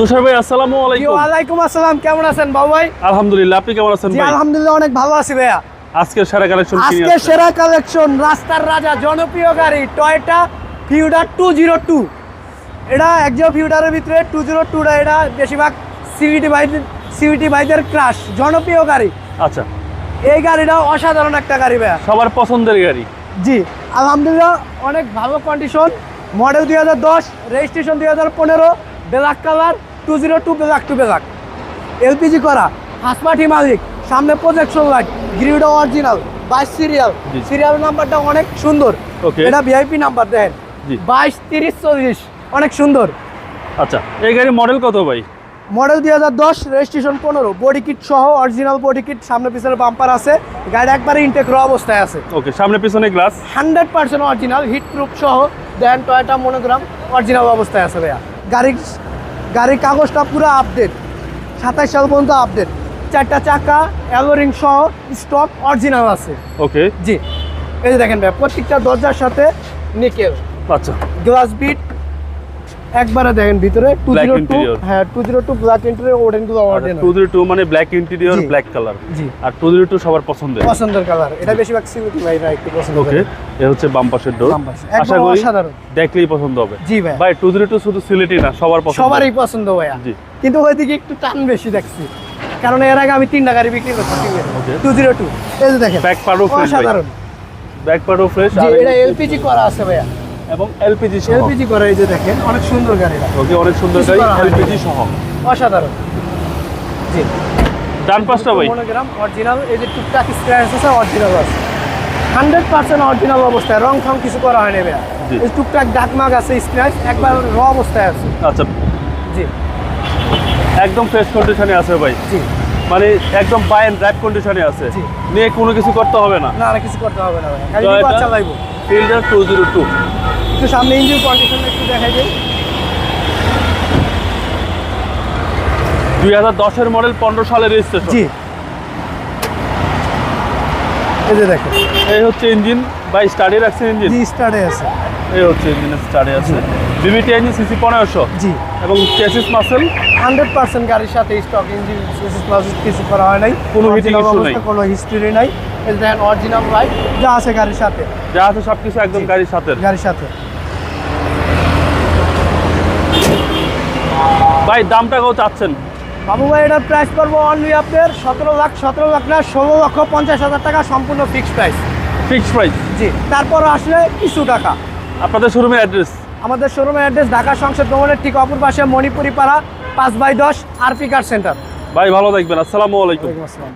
তুষার ভাই আসসালামু আলাইকুম। ওয়ালাইকুম আসসালাম কেমন আছেন বাবু ভাই? আলহামদুলিল্লাহ আপনি কেমন আছেন ভাই? আলহামদুলিল্লাহ অনেক ভালো আছি ভাইয়া। আজকের সেরা কালেকশন আজকে সেরা কালেকশন রাস্তার রাজা জনপ্রিয় গাড়ি Toyota Fielder two zero two এটা ফিউডারের ভিতরে টু জিরো টুটা এটা বেশিরভাগ সিভিটি বাইক সিভিটি বাইকের ক্রাশ জনপ্রিয় গাড়ি। আচ্ছা। এই গাড়িটা অসাধারণ একটা গাড়ি ভাইয়া। সবার পছন্দের গাড়ি। জি আলহামদুলিল্লাহ অনেক ভালো কন্ডিশন মডেল দুই হাজার দশ রেজিস্ট্রেশন দুই হাজার পনেরো black colour two zero two black two black LPG করা হাসপাটি মালিক সামনে প্রজেকশন লাইট গ্রিড অরিজিনাল বাইশ সিরিয়াল। সিরিয়াল নাম্বারটা অনেক সুন্দর. এটা ভিআইপি নাম্বার দেখেন। বাইশ তিরিশ চল্লিশ অনেক সুন্দর। আচ্ছা এই গাড়ির মডেল কত ভাই? মডেল দুই হাজার দশ রেজিস্ট্রেশন পনেরো। বডি কিট সহ অরিজিনাল বডি কিট সামনে পিছনে বাম্পার আছে। গাড়ি একবারে ইনটেক র অবস্থায় আছে। ওকে সামনে পিছনে glass hundred percent original heat proof সহ দেন টয়টা মনোগ্রাম অরিজিনাল অবস্থায় আছে ভাইয়া। গাড়ির গাড়ির কাগজটা পুরো আপডেট সাতাশ সাল পর্যন্ত আপডেট চারটা চাকা অ্যালোরিং সহ স্টক অরিজিনাল আছে। ওকে জি। এই যে দেখেন ভাই প্রত্যেকটা দরজার সাথে নিকেল। আচ্ছা। গ্লাস বিট একবারে দেখেন ভিতরে two Black zero two interior. হ্যাঁ two zero two black interior ওডেনগুলো original two zero two মানে ব্ল্যাক ইন্টেরিয়র ব্ল্যাক কালার জি। আর টু জিরো টু সবার পছন্দের। পছন্দের কালার এটা বেশিরভাগ সিভিটি ভাইরা একটু পছন্দ ওকে এ হচ্ছে বাম পাশের ডোর বাম পাশে। একদম আশা করি দেখলেই পছন্দ হবে। জি ভাই। শুধু সিলেটি না সবার পছন্দ। সবারই পছন্দ ভাইয়া। জি। কিন্তু ওইদিকে একটু টান বেশি দেখছি। কারণ এর আগে আমি তিনটা গাড়ি বিক্রি করছি Okay. টু জিরো টু এই যে দেখেন। ব্যাক পার্টও ফ্রেশ অসাধারণ। ব্যাক পার্টও ফ্রেশ জি এটা এলপিজি করা আছে ভাইয়া। এবং এলপিজি সহ। এলপিজি করা এই যে দেখেন অনেক সুন্দর গাড়িটা ওকে অনেক সুন্দর গাড়ি এলপিজি সহ। অসাধারণ। জি। ডান পাশটা ভাই। মনোগ্রাম অরিজিনাল এই যে টুকটাক স্ক্র্যাচ আছে অরিজিনাল আছে। হান্ড্রেড পার্সেন্ট অরিজিনাল অবস্থায় রং ফং কিছু করা হয়নি ভাইয়া। এই টুকটাক ডাকমাগ আছে স্ক্র্যাচ একবার র অবস্থায় আছে। আচ্ছা। জি। একদম ফ্রেশ কন্ডিশনে আছে ভাই। জি। মানে একদম বাই এন্ড ড্রাইভ কন্ডিশনে আছে। নিয়ে কোনো কিছু করতে হবে না। না কিছু করতে হবে না খালি নিবার চালাইবো। ফিল্ডার টু জিরো টু একটু সামনে ইঞ্জিন কন্ডিশন একটু দেখাই দিই। দুই হাজার দশের মডেল পনেরো সালের রেজিস্ট্রেশন জি। এই যে দেখেন। এই হচ্ছে ইঞ্জিন বাই স্টাডি রাখছে ইঞ্জিন জি স্টার্টে আছে। এই হচ্ছে ইঞ্জিনের স্টাডি আছে। বিবিটি ইঞ্জিন সিসি পনেরোশো। জি। এবং চেসিস মাসেল হান্ড্রেড পার্সেন্ট গাড়ির সাথে স্টক ইঞ্জিন কিছু করা হয় নাই। কোনো নাই। কোনো হিস্ট্রি নাই। দেখেন অরিজিনাল যা আছে গাড়ির সাথে। যা আছে সবকিছু একদম গাড়ির সাথে গাড়ির সাথে। ভাই দামটা কত চাচ্ছেন? বাবু ভাই এটার প্রাইস পড়ব অনলি আপনার সতেরো লাখ সতেরো লাখ না ষোলো লক্ষ পঞ্চাশ হাজার টাকা সম্পূর্ণ ফিক্সড প্রাইস ফিক্সড প্রাইস জি তারপর আসলে কিছু টাকা। আপনাদের শোরুমের অ্যাড্রেস আমাদের শোরুমের অ্যাড্রেস ঢাকা সংসদ ভবনের ঠিক অপর পাশে মণিপুরি পাড়া পাঁচ বাই দশ আরপি কার সেন্টার ভাই ভালো থাকবেন। আসসালামু আলাইকুম। আসসালাম।